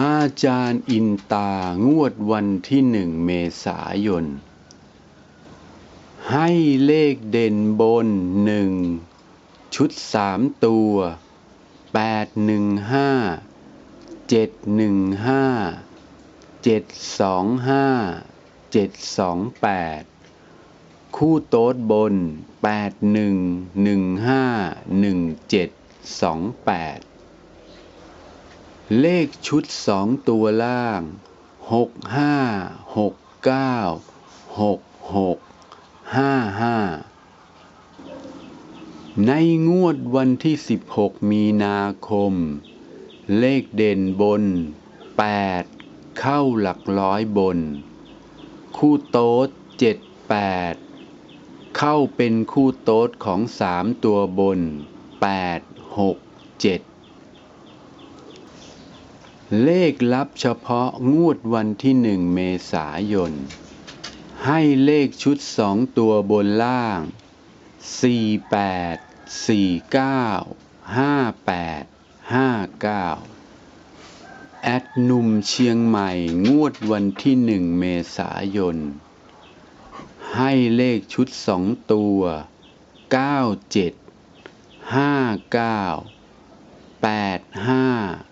อาจารย์อินตางวดวันที่หนึ่งเมษายน ให้เลขเด่นบนหนึ่งชุดสามตัวแปดหนึ่งห้าเจ็ดหนึ่งห้าเจ็ดสองห้าเจ็ดสองแปดคู่โต๊ดบนแปดหนึ่งหนึ่งห้าหนึ่งเจ็ดสองแปด เลขชุดสองตัวล่างหกห้าหกเก้าหกหกห้าห้าในงวดวันที่สิบหกมีนาคม เลขเด่นบนแปดเข้าหลักร้อยบน คู่โต๊ดเจ็ดแปดเข้าเป็นคู่โต๊ดของสามตัวบนแปดหกเจ็ด เลขลับเฉพาะงวดวันที่หนึ่งเมษายน ให้เลขชุดสองตัวบนล่าง 48 49 58 59 แอดหนุ่มเชียงใหม่งวดวันที่หนึ่งเมษายน ให้เลขชุดสองตัว 97 59 85